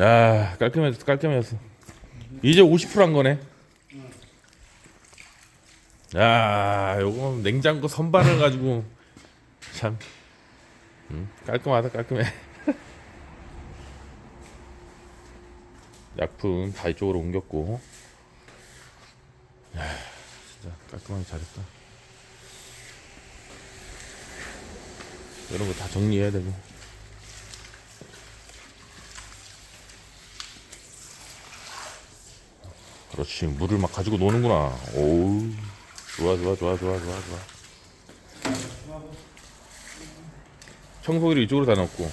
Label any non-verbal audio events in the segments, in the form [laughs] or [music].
야 깔끔해졌어 깔끔해졌어. 이제 50%한 거네. 야 요거 냉장고 선반을 가지고 참 음, 깔끔하다 깔끔해. [laughs] 약품 다 이쪽으로 옮겼고. 야 진짜 깔끔하게 잘했다. 이런 거 다 정리해야 되고 그렇지. 물을 막 가지고 노는구나. 오우. 좋아 좋아 좋아 좋아 좋아 좋아. 청소기를 이쪽으로 다 넣고.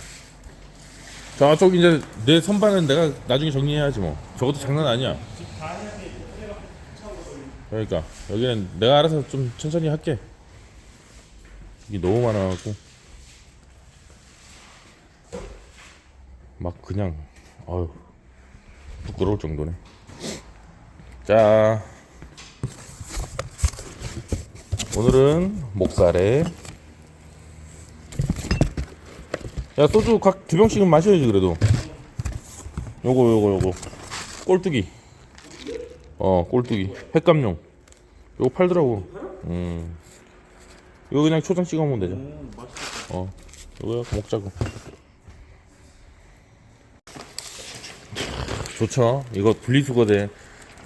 저쪽 이제 내 선반은 내가 나중에 정리해야지 뭐. 저것도 장난 아니야. 그러니까 여기는 내가 알아서 좀 천천히 할게. 이게 너무 많아갖고. 막 그냥 아유 부끄러울 정도네 자 오늘은 목살에. 야 소주 각 두 병씩은 마셔야지 그래도. 요거 요거 요거. 꼴뚜기. 어 꼴뚜기. 횟감용. 요거 팔더라고. 음. 이거 그냥 초장 찍어 먹으면 되죠. 어 이거 먹자고. 좋죠? 이거 분리수거대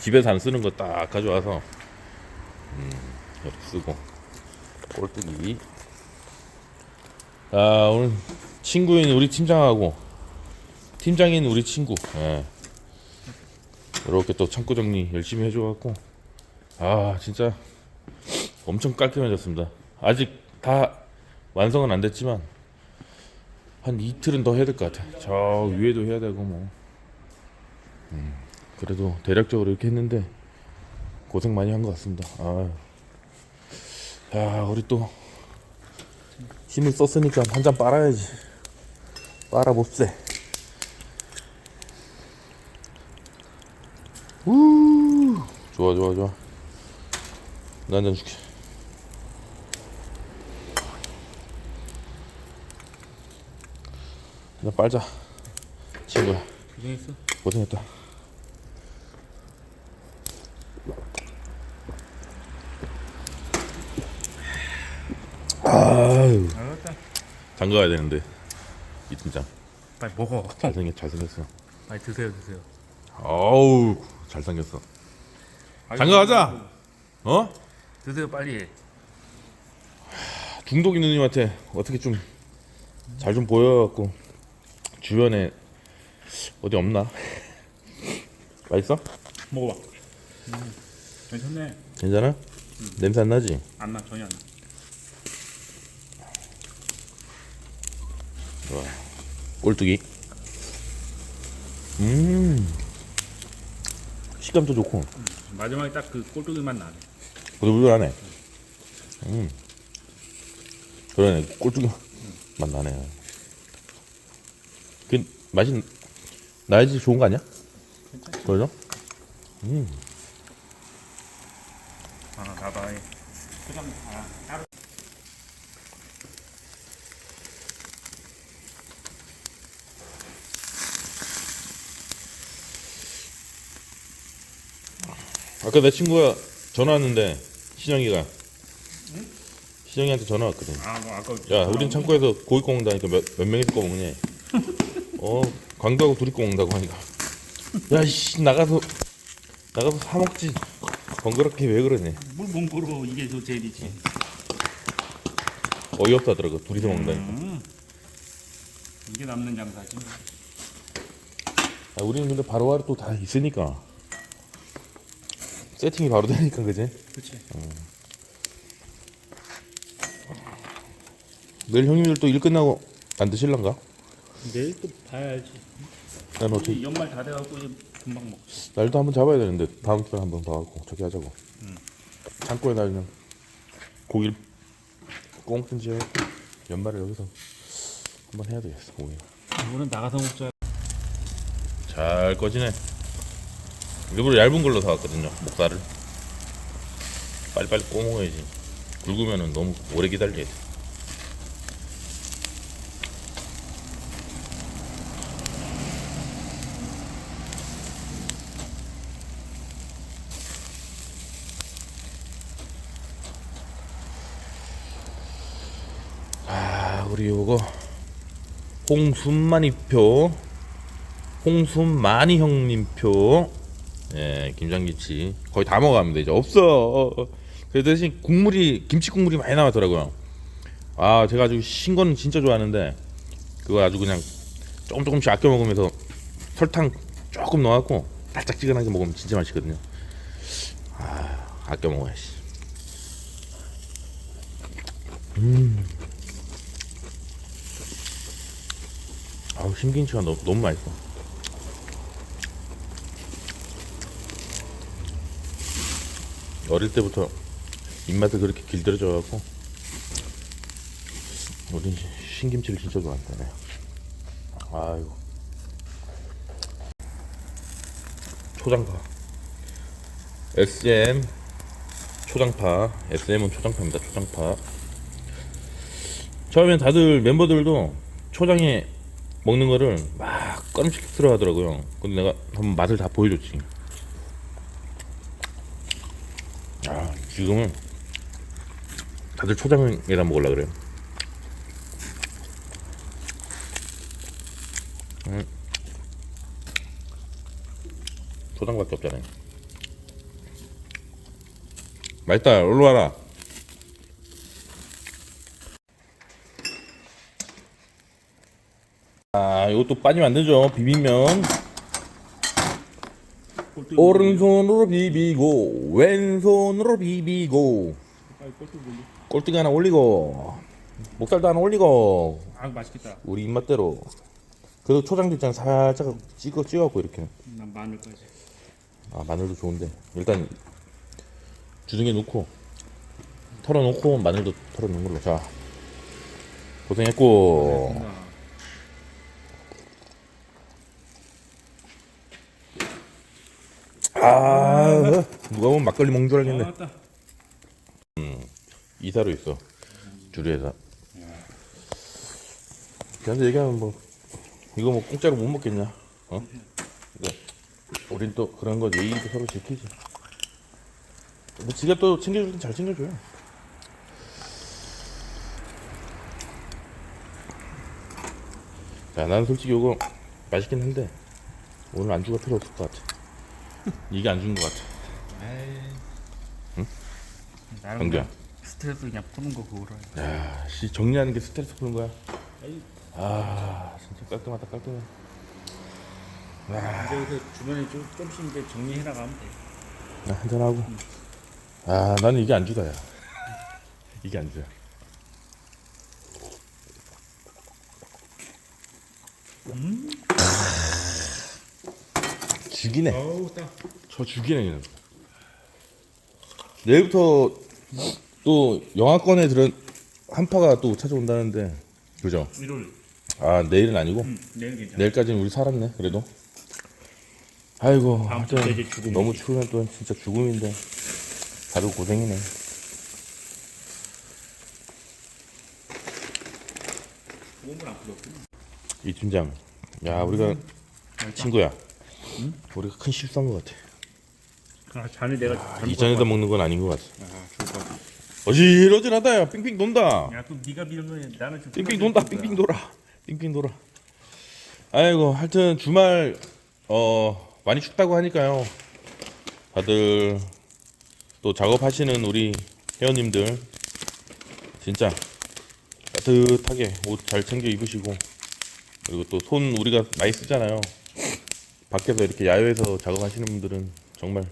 집에서 안 쓰는 거 딱 가져와서 음 이렇게 쓰고. 꼴뚜기 아 오늘 친구인 우리 팀장하고 팀장인 우리 친구 예. 이렇게 또 창고 정리 열심히 해줘갖고 아 진짜 엄청 깔끔해졌습니다. 아직 다 완성은 안 됐지만 한 이틀은 더 해야 될 것 같아. 저 위에도 해야 되고 뭐. 음, 그래도 대략적으로 이렇게 했는데 고생 많이 한 것 같습니다. 아, 야 우리 또 힘을 썼으니까 한 잔 빨아야지. 빨아 봅세 우. 좋아 좋아 좋아. 나한잔 줄게. 나 빨자. 친구야. 고생했어. 고생했다 아유 알았다. 장가가야 되는데 이 팀장 빨리 먹어. 잘생겼 잘생겼어 빨리 드세요, 드세요. 어우 잘생겼어 장가가자 어 드세요, 빨리. 중독 있는 님한테 어떻게 좀 잘 좀 보여갖고 주변에 어디 없나 [laughs] 맛있어 먹어봐. 음, 괜찮네. 괜찮아 냄새 안 나지 안 나, 전혀 안 나. 꼴뚜기. 음. 식감도 좋고. 마지막에 딱 그 꼴뚜기만 나네. 부들부들하네. 음. 그러네. 꼴뚜기 맛 나네. 그 맛이 나야지 좋은 거 아니야? 괜찮지? 그러죠? 아, 나봐해. 아. 아까 내 친구가 전화 왔는데 신영이가 신영이한테 전화 왔거든 아, 뭐 아까. 야 우린 창고에서 고기 구워 먹다니까 몇, 몇 명이서 구워 먹냐 [laughs] 어 광도하고 둘이 구워 먹는다고 하니까 야 씨 나가서 나가서 사 먹지 번거롭게 왜 그러네 뭘 몸보로 이게 저 제일이지. 어이없다더라고 둘이서 먹는다니까 음. 이게 남는 장사지. 아, 우리는 근데 바로바로 또 다 있으니까 세팅이 바로 되니까 그지 그렇지. 내일 형님들 또 일 끝나고 안 드실란가? 내일 또 봐야지. 난 어차피 이 연말 다 돼갖고 이제 금방 먹지. 날도 한번 잡아야 되는데 다음 주에 한번 더 하고 저기 하자고 창고에 나 그냥 고기를 꽁든지 해갖고 연말에 여기서 한번 해야 되겠어 오늘 오늘 나가서 먹자. 잘 꺼지네 일부러 얇은 걸로 사왔거든요 목살을. 빨리빨리 꼬먹어야지. 굵으면 너무 오래 기다려야 돼. 아, 우리 요거 홍순만이 표 홍순만이 형님 표. 예 김장김치. 거의 다 먹어갑니다. 이제 없어. 그 대신 국물이 김치 국물이 많이 남았더라고요. 아 제가 아주 신 거는 진짜 좋아하는데 그거 아주 그냥 조금 조금씩 아껴 먹으면서 설탕 조금 넣어갖고 달짝지근하게 먹으면 진짜 맛있거든요. 아 아껴 먹어야지 아우 신김치가 너무, 너무 맛있어 어릴 때부터 입맛을 그렇게 길들여져 갖고 우리 신김치를 진짜 좋아한다 네. 아이고. 초장파. SM 초장파. SM은 초장파입니다 초장파. 처음엔 다들 멤버들도 초장에 먹는 거를 막 꺼림칙스러 하더라고요. 근데 내가 한번 맛을 다 보여줬지 아 지금은 다들 초장에다 먹으려 그래요. 음. 초장밖에 없잖아요. 맛있다. 올라 와라. 아 이것도 빠지면 안 되죠. 비빔면 오른손으로 비비고 왼손으로 비비고. 꼴뚜기. 꼴뚜기 하나 올리고 목살도 하나 올리고. 아 맛있겠다. 우리 입맛대로. 그래도 초장도 있잖아 살짝 찍어 찍어갖고 이렇게. 난 마늘까지. 아 마늘도 좋은데. 일단 주둥이에 넣고 털어놓고 마늘도 털어놓는 걸로. 자 고생했고. 아, 아 누가 보면 막걸리 먹는 줄 알겠네. 맞다. 이사로 있어. 주류회사. 걔한테 얘기하면 뭐 이거 뭐 공짜로 못 먹겠냐? 어? 이거 우린 또 그런 거 예의도 서로 지키지. 뭐 지가 또 챙겨줄 땐 잘 챙겨줘요. 자 나는 솔직히 이거 맛있긴 한데 오늘 안주가 필요 없을 것 같아 [laughs] 이게 안주인 것 같아 경규야. 그냥 스트레스 그냥 푸는 거 그거로. 해. 야, 씨 정리하는 게 스트레스 푸는 거야. 아, 진짜 깔끔하다, 깔끔해. 이제 여기서 주변에 좀 조금씩 이제 정리해 나가면 돼. 나 한잔 하고. 아, 나는 이게 안주다, 야. 이게 안주야. 죽이네. 어우 딱. 저 죽이네 그냥. 내일부터 또 영화권에 들은 한파가 또 찾아온다는데, 그죠? 일요일. 아, 내일은 아니고. 응, 내일 괜찮아. 내일까지는 우리 살았네 그래도 아이고 다음 하여튼 주에 이제 죽음이지. 너무 추우면 또 진짜 죽음인데 다들 고생이네 좋은 건안 풀었구나. 이 팀장 야 우리가 친구야 우리가 큰 실수한 것 같아. 아 자네 내가 잘못 이전에다 본 먹는 건 아닌 것 같아. 거야. 아 좋을 것 같아. 어지러지하다 야. 삥삥 돈다. 야 또 네가 밀은 거야. 나는 좀 삥삥 돈다 삥삥 돌아. 삥삥 돌아. 아이고 하여튼 주말 어 많이 춥다고 하니까요. 다들 또 작업하시는 우리 회원님들 진짜 따뜻하게 옷 잘 챙겨 입으시고 그리고 또 손 우리가 많이 쓰잖아요 밖에서 이렇게 야외에서 작업하시는 분들은 정말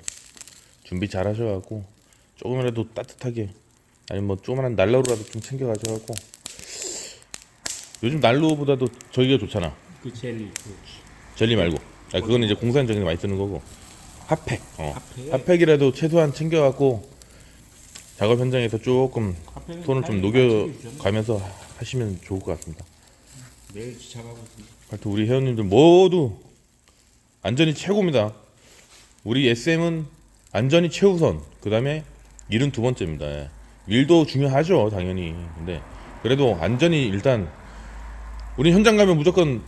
준비 잘 하셔갖고 조금이라도 따뜻하게 아니면 뭐 조그만한 난로라도 좀 챙겨가셔갖고 요즘 난로보다도 저기가 좋잖아. 그 젤리. 그 젤리 말고. 아, 그거는 이제 공산적인 많이 쓰는 거고. 핫팩. 어. 핫팩. 핫팩이라도 최소한 챙겨갖고 작업 현장에서 조금 손을 좀 녹여가면서 하시면 좋을 것 같습니다. 내일 지착하고 있습니다. 하여튼 우리 회원님들 모두 안전이 최고입니다. 우리 SM은 안전이 최우선. 그 다음에 일은 두 번째입니다. 예. 일도 중요하죠, 당연히. 근데 그래도 안전이 일단 우리 현장 가면 무조건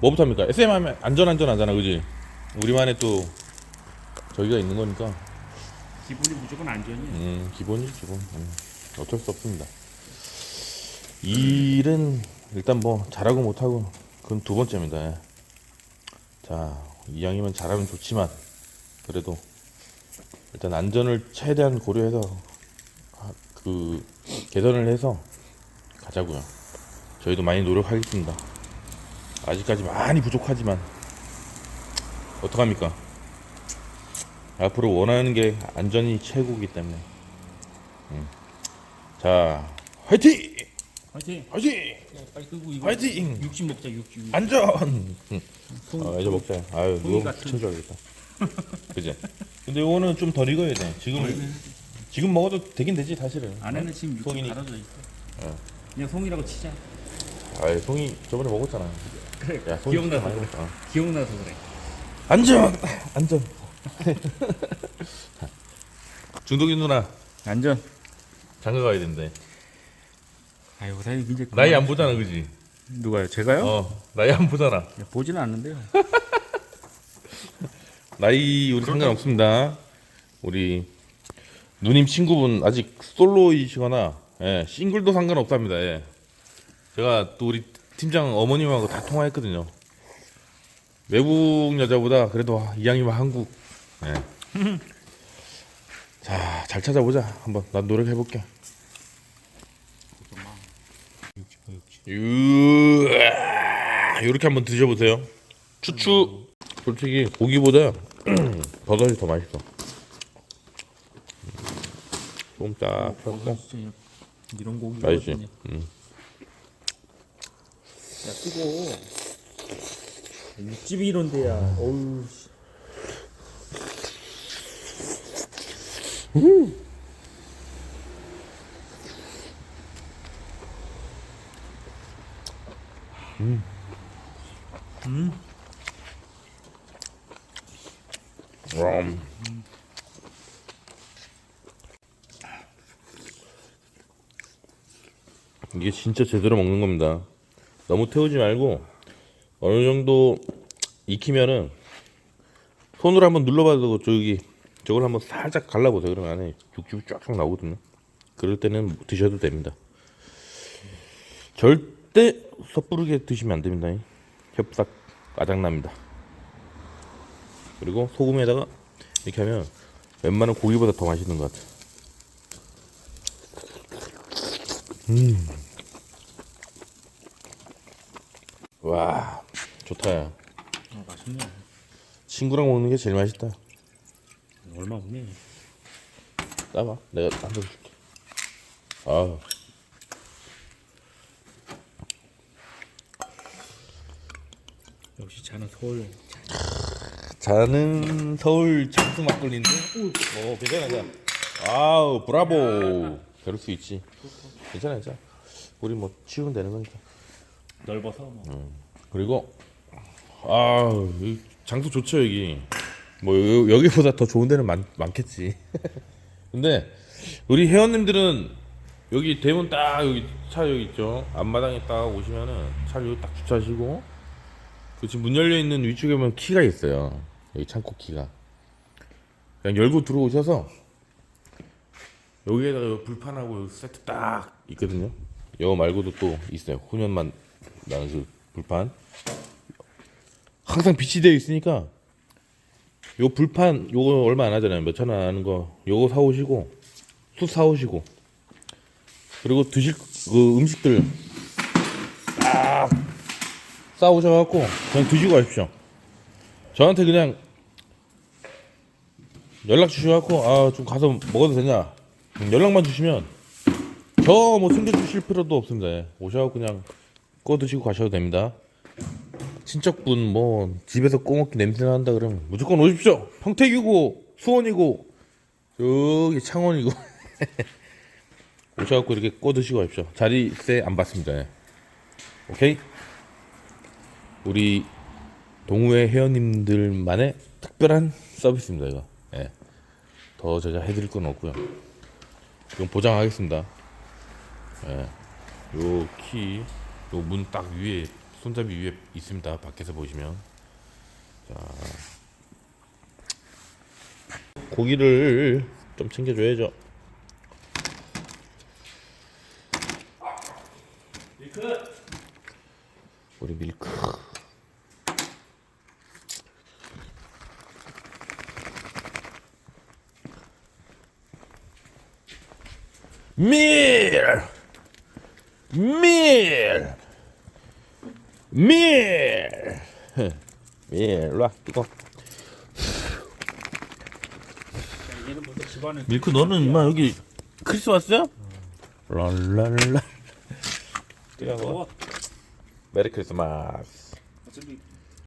뭐부터 합니까? SM 하면 안전 안전 하잖아, 그지? 우리만의 또 저기가 있는 거니까 기분이 무조건 안전이야. 음, 기본이 기본. 음, 어쩔 수 없습니다. 이 일은 일단 뭐 잘하고 못하고 그건 두 번째입니다. 예. 자 이왕이면 잘하면 좋지만 그래도 일단 안전을 최대한 고려해서 하- 그 개선을 해서 가자고요. 저희도 많이 노력하겠습니다. 아직까지 많이 부족하지만 어떡합니까? 앞으로 원하는 게 안전이 최고이기 때문에. 음. 자, 화이팅! 화이팅! 화이팅! 야, 빨리 끄고 이거 화이팅! 육즙 먹자 육즙 안전! 아, 이제 먹자. 아유, 누워 같은- 붙여줘야겠다. [laughs] 그지? 근데 이거는 좀 덜 익어야 돼. 지금 지금 먹어도 되긴 되지 사실은. 안에는 지금 육즙 송이니. 갈아져 있어 어. 그냥 송이라고 치자 아, 송이 저번에 먹었잖아. 그래 야, 송이 진짜 기억나서 많이 그래 먹었다. 어. 기억나서 그래 안전! 안전! [laughs] [laughs] 중독인 누나 안전 장가 가야 된대. 아이고 사장님 이제 나이 안 보잖아, 그지? 누가요? 제가요? 어, 나이 안 보잖아. 야, 보지는 않는데요 [laughs] 나이 우리 상관없습니다. 우리 누님 친구분 아직 솔로이시거나 예, 싱글도 상관없답니다. 예. 제가 또 우리 팀장 어머님하고 다 통화했거든요. 외국 여자보다 그래도 이왕이면 한국. 예. [laughs] 자, 잘 찾아보자. 한번 난 노력해 볼게. 이렇게 한번 드셔보세요. 추추. 솔직히 고기보다 [clears throat] 버섯이 더 맛있어. 꼼짝 펴고 진짜 이런 고기 맛있지. 음. 야 뜨거 육즙이 이런데야 어우 씨. 음. 이게 진짜 제대로 먹는 겁니다. 너무 태우지 말고 어느 정도 익히면은 손으로 한번 눌러봐도 저기 저걸 한번 살짝 갈라보세요. 그러면 안에 육즙이 쫙쫙 나오거든요. 그럴 때는 드셔도 됩니다. 절 대 섣부르게 드시면 안 됩니다. 협삭 아작납니다. 그리고 소금에다가 이렇게 하면 웬만한 고기보다 더 맛있는 것 같아. 음. 와, 좋다. 야. 아 맛있네 친구랑 먹는 게 제일 맛있다. 얼마 없네 따봐. 내가 한번 줄게. 아, 역시 자는 서울 자는 서울 장수 막걸리인데. 오, 괜찮아, 괜찮아. 아우, 브라보. 그럴 수 있지. 괜찮아, 괜찮아. 우리 뭐 치우면 되는 거니까. 넓어서 뭐. 그리고 아 장소 좋죠 여기 뭐 여, 여기보다 더 좋은 데는 많, 많겠지 [laughs] 근데 우리 회원님들은 여기 대문 딱 여기 차 여기 있죠 앞마당에 딱 오시면은 차를 여기 딱 주차하시고 그 지금 문 열려 있는 위쪽에 보면 키가 있어요. 여기 창고 키가. 그냥 열고 들어오셔서 여기에다가 요 불판하고 요 세트 딱 있거든요. 이거 말고도 또 있어요. 훈연만 나는 그 불판. 항상 빛이 되어 있으니까 요 불판 요거 얼마 안 하잖아요. 몇 천 원 하는 거. 요거 사 오시고 숯 사 오시고. 그리고 드실 그 음식들 딱 싸오셔갖고 그냥 드시고 가십시오 저한테 그냥 연락 주셔갖고 아 좀 가서 먹어도 되냐 연락만 주시면 저뭐 챙겨주실 필요도 없습니다 예. 오셔갖고 그냥 꺼 드시고 가셔도 됩니다 친척분 뭐 집에서 꼬먹기 냄새 난다 그러면 무조건 오십시오. 평택이고 수원이고 저기 창원이고 [laughs] 오셔갖고 이렇게 꺼 드시고 가십시오. 자리세 안 받습니다. 예. 오케이? 우리 동호회 회원님들만의 특별한 서비스입니다. 이거. 예. 더 제가 해드릴 건 없고요. 이건 보장하겠습니다. 예. 요 키, 요 문 딱 위에 손잡이 위에 있습니다. 밖에서 보시면 자 고기를 좀 챙겨줘야죠. 밀크. 우리 밀크. 밀! 밀! 밀! 밀, 일로 와, 이거. 밀크 너는 임마 여기 크리스마스야? 랄랄라. 먹어. 메리 크리스마스. 어차피